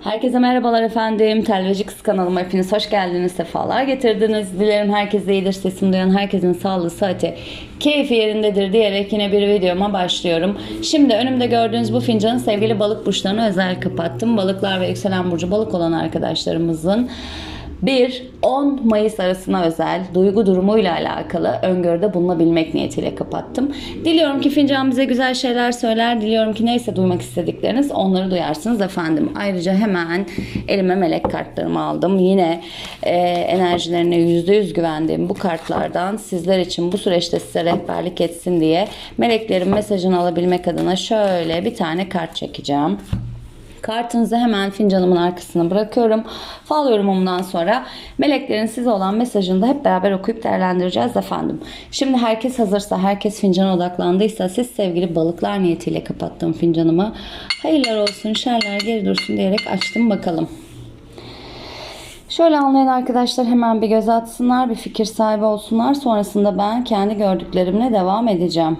Herkese merhabalar efendim. Telveci Kız kanalıma hepiniz hoş geldiniz. Sefalar getirdiniz. Dilerim herkes de iyidir. Sesimi duyan herkesin sağlığı, saati, keyfi yerindedir diyerek yine bir videoma başlıyorum. Şimdi önümde gördüğünüz bu fincanı sevgili balık burçlarına özel kapattım. Balıklar ve yükselen burcu balık olan arkadaşlarımızın 1-10 Mayıs arasına özel duygu durumuyla alakalı öngörüde bulunabilmek niyetiyle kapattım. Diliyorum ki fincan bize güzel şeyler söyler. Diliyorum ki neyse duymak istedikleriniz onları duyarsınız efendim. Ayrıca hemen elime melek kartlarımı aldım. Yine e, enerjilerine %100 güvendiğim bu kartlardan sizler için bu süreçte size rehberlik etsin diye meleklerin mesajını alabilmek adına şöyle bir tane kart çekeceğim. Kartınızı hemen fincanımın arkasına bırakıyorum. Fal yorumumdan sonra meleklerin size olan mesajını da hep beraber okuyup değerlendireceğiz efendim. Şimdi herkes hazırsa, herkes fincana odaklandıysa siz sevgili balıklar niyetiyle kapattım fincanımı. Hayırlar olsun, şerler geri dursun diyerek açtım bakalım. Şöyle anlayan arkadaşlar hemen bir göz atsınlar, bir fikir sahibi olsunlar. Sonrasında ben kendi gördüklerimle devam edeceğim.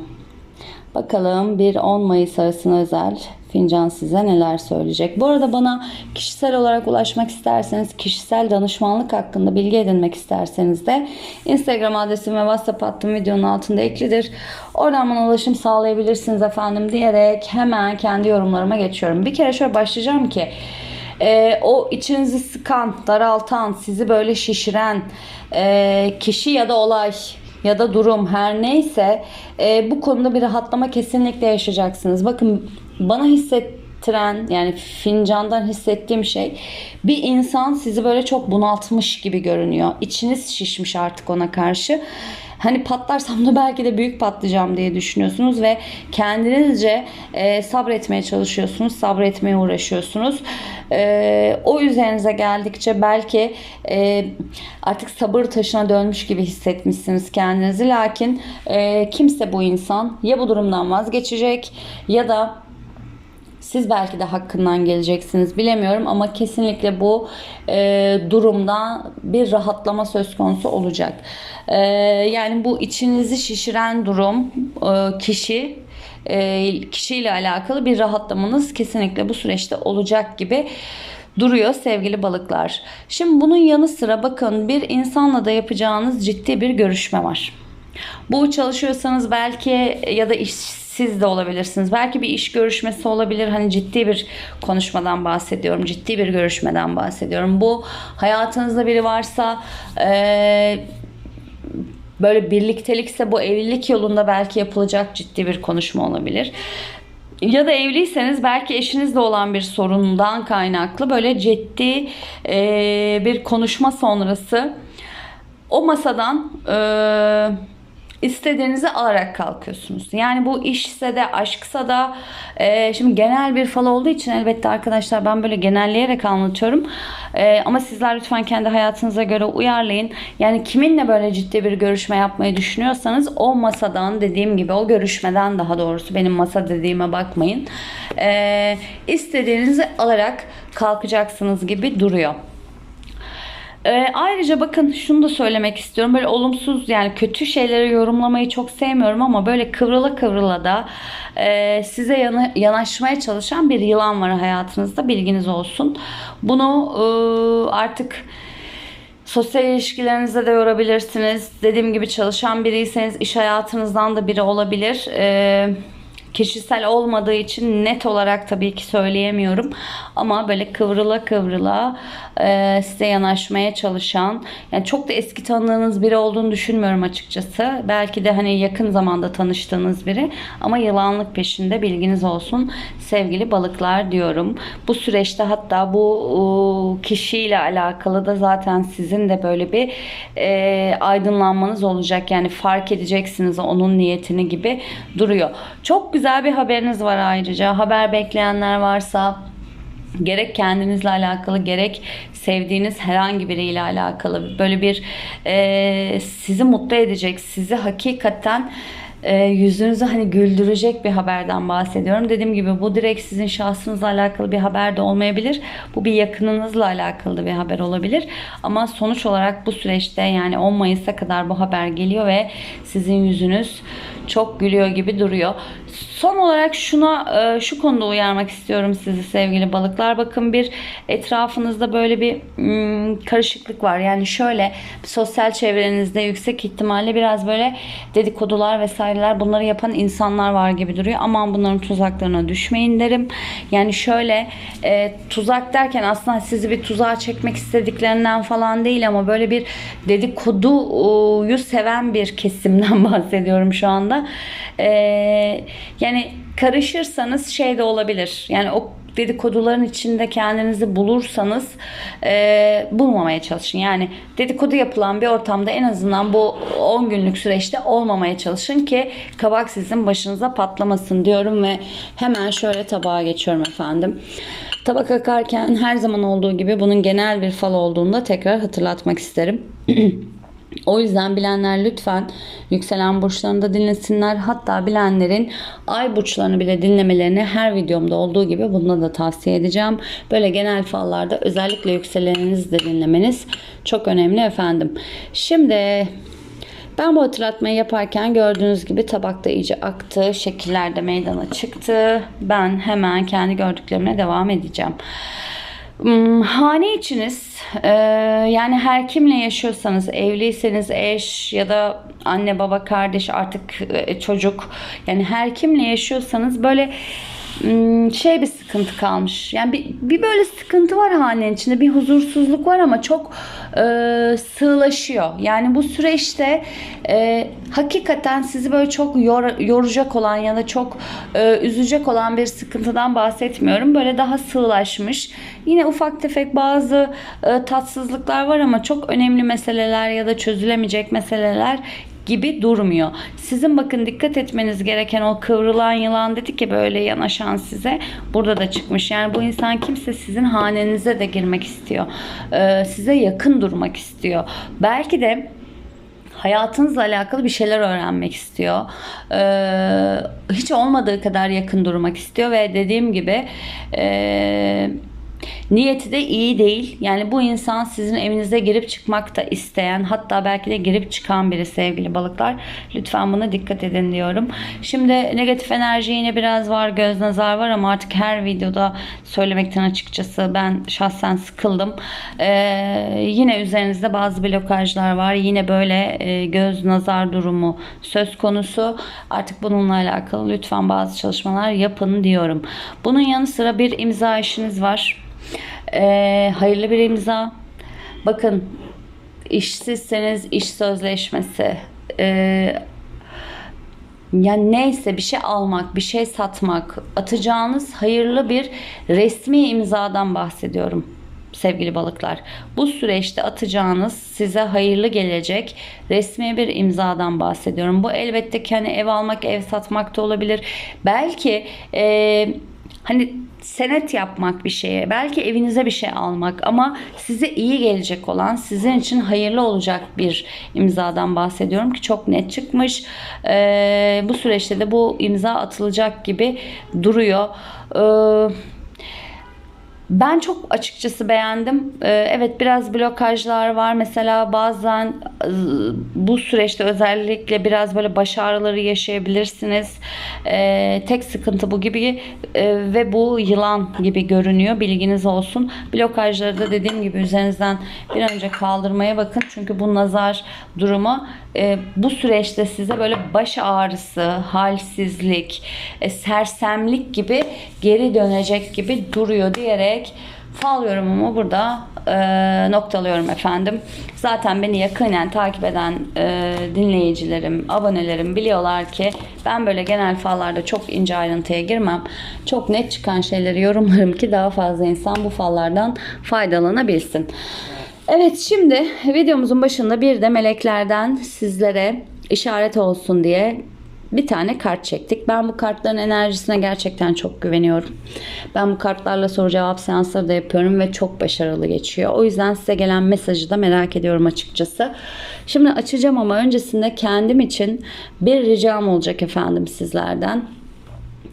Bakalım 1-10 Mayıs arasına özel fincan size neler söyleyecek. Bu arada bana kişisel olarak ulaşmak isterseniz, kişisel danışmanlık hakkında bilgi edinmek isterseniz de Instagram adresim ve WhatsApp hattım videonun altında eklidir. Oradan bana ulaşım sağlayabilirsiniz efendim diyerek hemen kendi yorumlarıma geçiyorum. Bir kere şöyle başlayacağım ki e, o içinizi sıkan, daraltan, sizi böyle şişiren e, kişi ya da olay ya da durum her neyse e, bu konuda bir rahatlama kesinlikle yaşayacaksınız. Bakın bana hissettiren yani fincandan hissettiğim şey bir insan sizi böyle çok bunaltmış gibi görünüyor. İçiniz şişmiş artık ona karşı. Hani patlarsam da belki de büyük patlayacağım diye düşünüyorsunuz ve kendinizce e, sabretmeye çalışıyorsunuz, sabretmeye uğraşıyorsunuz. E, o üzerinize geldikçe belki e, artık sabır taşına dönmüş gibi hissetmişsiniz kendinizi. Lakin e, kimse bu insan ya bu durumdan vazgeçecek ya da siz belki de hakkından geleceksiniz bilemiyorum ama kesinlikle bu e, durumda bir rahatlama söz konusu olacak. E, yani bu içinizi şişiren durum e, kişi e, kişiyle alakalı bir rahatlamanız kesinlikle bu süreçte olacak gibi duruyor sevgili balıklar. Şimdi bunun yanı sıra bakın bir insanla da yapacağınız ciddi bir görüşme var. Bu çalışıyorsanız belki ya da iş siz de olabilirsiniz. Belki bir iş görüşmesi olabilir. Hani ciddi bir konuşmadan bahsediyorum. Ciddi bir görüşmeden bahsediyorum. Bu hayatınızda biri varsa e, böyle birliktelikse bu evlilik yolunda belki yapılacak ciddi bir konuşma olabilir. Ya da evliyseniz belki eşinizle olan bir sorundan kaynaklı böyle ciddi e, bir konuşma sonrası o masadan e, istediğinizi alarak kalkıyorsunuz. Yani bu işse de aşksa da e, şimdi genel bir fal olduğu için elbette arkadaşlar ben böyle genelleyerek anlatıyorum. E, ama sizler lütfen kendi hayatınıza göre uyarlayın. Yani kiminle böyle ciddi bir görüşme yapmayı düşünüyorsanız o masadan dediğim gibi o görüşmeden daha doğrusu benim masa dediğime bakmayın. E, istediğinizi alarak kalkacaksınız gibi duruyor. E, ayrıca bakın şunu da söylemek istiyorum. Böyle olumsuz yani kötü şeyleri yorumlamayı çok sevmiyorum ama böyle kıvrıla kıvrıla da e, size yana, yanaşmaya çalışan bir yılan var hayatınızda. Bilginiz olsun. Bunu e, artık Sosyal ilişkilerinizde de yorabilirsiniz. Dediğim gibi çalışan biriyseniz iş hayatınızdan da biri olabilir. Ee, kişisel olmadığı için net olarak tabii ki söyleyemiyorum. Ama böyle kıvrıla kıvrıla e, size yanaşmaya çalışan yani çok da eski tanıdığınız biri olduğunu düşünmüyorum açıkçası. Belki de hani yakın zamanda tanıştığınız biri ama yılanlık peşinde bilginiz olsun sevgili balıklar diyorum. Bu süreçte hatta bu kişiyle alakalı da zaten sizin de böyle bir e, aydınlanmanız olacak. Yani fark edeceksiniz onun niyetini gibi duruyor. Çok güzel bir haberiniz var ayrıca. Haber bekleyenler varsa gerek kendinizle alakalı gerek sevdiğiniz herhangi biriyle alakalı böyle bir e, sizi mutlu edecek sizi hakikaten e, yüzünüzü hani güldürecek bir haberden bahsediyorum. Dediğim gibi bu direkt sizin şahsınızla alakalı bir haber de olmayabilir. Bu bir yakınınızla alakalı bir haber olabilir. Ama sonuç olarak bu süreçte yani 10 Mayıs'a kadar bu haber geliyor ve sizin yüzünüz çok gülüyor gibi duruyor. Son olarak şuna e, şu konuda uyarmak istiyorum sizi sevgili balıklar. Bakın bir etrafınızda böyle bir hmm, karışıklık var. Yani şöyle sosyal çevrenizde yüksek ihtimalle biraz böyle dedikodular vesaireler bunları yapan insanlar var gibi duruyor. Aman bunların tuzaklarına düşmeyin derim. Yani şöyle e, tuzak derken aslında sizi bir tuzağa çekmek istediklerinden falan değil ama böyle bir dedikoduyu seven bir kesimden bahsediyorum şu anda. E, yani karışırsanız şey de olabilir. Yani o dedikoduların içinde kendinizi bulursanız e, bulmamaya çalışın. Yani dedikodu yapılan bir ortamda en azından bu 10 günlük süreçte olmamaya çalışın ki kabak sizin başınıza patlamasın diyorum ve hemen şöyle tabağa geçiyorum efendim. Tabak akarken her zaman olduğu gibi bunun genel bir fal olduğunda tekrar hatırlatmak isterim. O yüzden bilenler lütfen yükselen burçlarını da dinlesinler. Hatta bilenlerin ay burçlarını bile dinlemelerini her videomda olduğu gibi bunu da tavsiye edeceğim. Böyle genel fallarda özellikle yükseleninizi de dinlemeniz çok önemli efendim. Şimdi ben bu hatırlatmayı yaparken gördüğünüz gibi tabakta iyice aktı. Şekiller de meydana çıktı. Ben hemen kendi gördüklerime devam edeceğim. Hmm, hane içiniz e, yani her kimle yaşıyorsanız evliyseniz eş ya da anne baba kardeş artık e, çocuk yani her kimle yaşıyorsanız böyle şey bir sıkıntı kalmış. Yani bir, bir böyle sıkıntı var hanenin içinde. Bir huzursuzluk var ama çok e, sığlaşıyor. Yani bu süreçte e, hakikaten sizi böyle çok yor, yoracak olan ya da çok e, üzecek olan bir sıkıntıdan bahsetmiyorum. Böyle daha sığlaşmış. Yine ufak tefek bazı e, tatsızlıklar var ama çok önemli meseleler ya da çözülemeyecek meseleler gibi durmuyor. Sizin bakın dikkat etmeniz gereken o kıvrılan yılan dedik ki böyle yanaşan size burada da çıkmış. Yani bu insan kimse sizin hanenize de girmek istiyor. Ee, size yakın durmak istiyor. Belki de hayatınızla alakalı bir şeyler öğrenmek istiyor. Ee, hiç olmadığı kadar yakın durmak istiyor ve dediğim gibi eee Niyeti de iyi değil. Yani bu insan sizin evinize girip çıkmak da isteyen hatta belki de girip çıkan biri sevgili balıklar. Lütfen buna dikkat edin diyorum. Şimdi negatif enerji yine biraz var. Göz nazar var ama artık her videoda söylemekten açıkçası ben şahsen sıkıldım. Ee, yine üzerinizde bazı blokajlar var. Yine böyle e, göz nazar durumu söz konusu. Artık bununla alakalı lütfen bazı çalışmalar yapın diyorum. Bunun yanı sıra bir imza işiniz var. Ee, hayırlı bir imza. Bakın işsizseniz iş sözleşmesi. Ee, yani neyse bir şey almak, bir şey satmak, atacağınız hayırlı bir resmi imzadan bahsediyorum sevgili balıklar. Bu süreçte atacağınız size hayırlı gelecek resmi bir imzadan bahsediyorum. Bu elbette ki hani ev almak, ev satmak da olabilir. Belki e, hani senet yapmak bir şeye, belki evinize bir şey almak ama size iyi gelecek olan, sizin için hayırlı olacak bir imzadan bahsediyorum ki çok net çıkmış. Ee, bu süreçte de bu imza atılacak gibi duruyor. Ee, ben çok açıkçası beğendim. Ee, evet biraz blokajlar var. Mesela bazen e, bu süreçte özellikle biraz böyle baş ağrıları yaşayabilirsiniz. Ee, tek sıkıntı bu gibi e, ve bu yılan gibi görünüyor. Bilginiz olsun. Blokajları da dediğim gibi üzerinizden bir an önce kaldırmaya bakın. Çünkü bu nazar durumu e, bu süreçte size böyle baş ağrısı, halsizlik, sersemlik gibi geri dönecek gibi duruyor diyerek diyerek fal yorumumu burada e, noktalıyorum efendim. Zaten beni yakinen takip eden e, dinleyicilerim, abonelerim biliyorlar ki ben böyle genel fallarda çok ince ayrıntıya girmem. Çok net çıkan şeyleri yorumlarım ki daha fazla insan bu fallardan faydalanabilsin. Evet şimdi videomuzun başında bir de meleklerden sizlere işaret olsun diye bir tane kart çektik. Ben bu kartların enerjisine gerçekten çok güveniyorum. Ben bu kartlarla soru cevap seansları da yapıyorum ve çok başarılı geçiyor. O yüzden size gelen mesajı da merak ediyorum açıkçası. Şimdi açacağım ama öncesinde kendim için bir ricam olacak efendim sizlerden.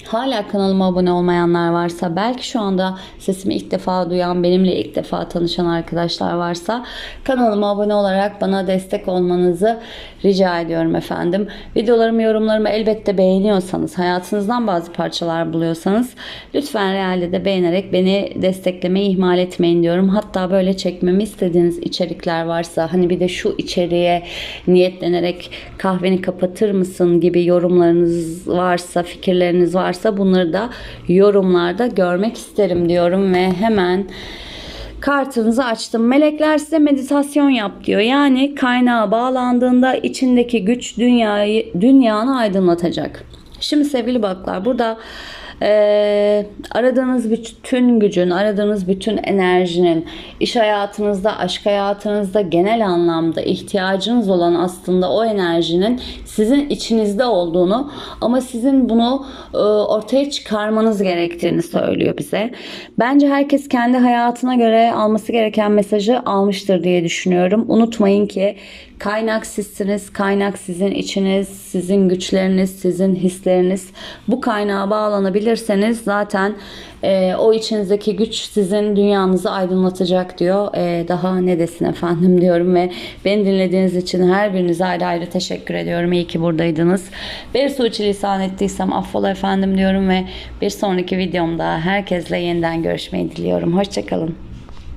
Hala kanalıma abone olmayanlar varsa, belki şu anda sesimi ilk defa duyan, benimle ilk defa tanışan arkadaşlar varsa kanalıma abone olarak bana destek olmanızı rica ediyorum efendim. Videolarımı, yorumlarımı elbette beğeniyorsanız, hayatınızdan bazı parçalar buluyorsanız lütfen realde de beğenerek beni desteklemeyi ihmal etmeyin diyorum. Hatta böyle çekmemi istediğiniz içerikler varsa, hani bir de şu içeriğe niyetlenerek kahveni kapatır mısın gibi yorumlarınız varsa, fikirleriniz varsa bunları da yorumlarda görmek isterim diyorum ve hemen kartınızı açtım. Melekler size meditasyon yap diyor. Yani kaynağa bağlandığında içindeki güç dünyayı dünyanı aydınlatacak. Şimdi sevgili baklar burada eee, aradığınız bütün gücün, aradığınız bütün enerjinin iş hayatınızda, aşk hayatınızda genel anlamda ihtiyacınız olan aslında o enerjinin sizin içinizde olduğunu ama sizin bunu e, ortaya çıkarmanız gerektiğini söylüyor bize. Bence herkes kendi hayatına göre alması gereken mesajı almıştır diye düşünüyorum. Unutmayın ki kaynak sizsiniz, kaynak sizin içiniz, sizin güçleriniz, sizin hisleriniz. Bu kaynağa bağlanabilirseniz zaten e, o içinizdeki güç sizin dünyanızı aydınlatacak diyor. E, daha ne desin efendim diyorum ve beni dinlediğiniz için her birinize ayrı ayrı teşekkür ediyorum. İyi ki buradaydınız. Bir suçilisan ettiysem affola efendim diyorum ve bir sonraki videomda herkesle yeniden görüşmeyi diliyorum. Hoşçakalın.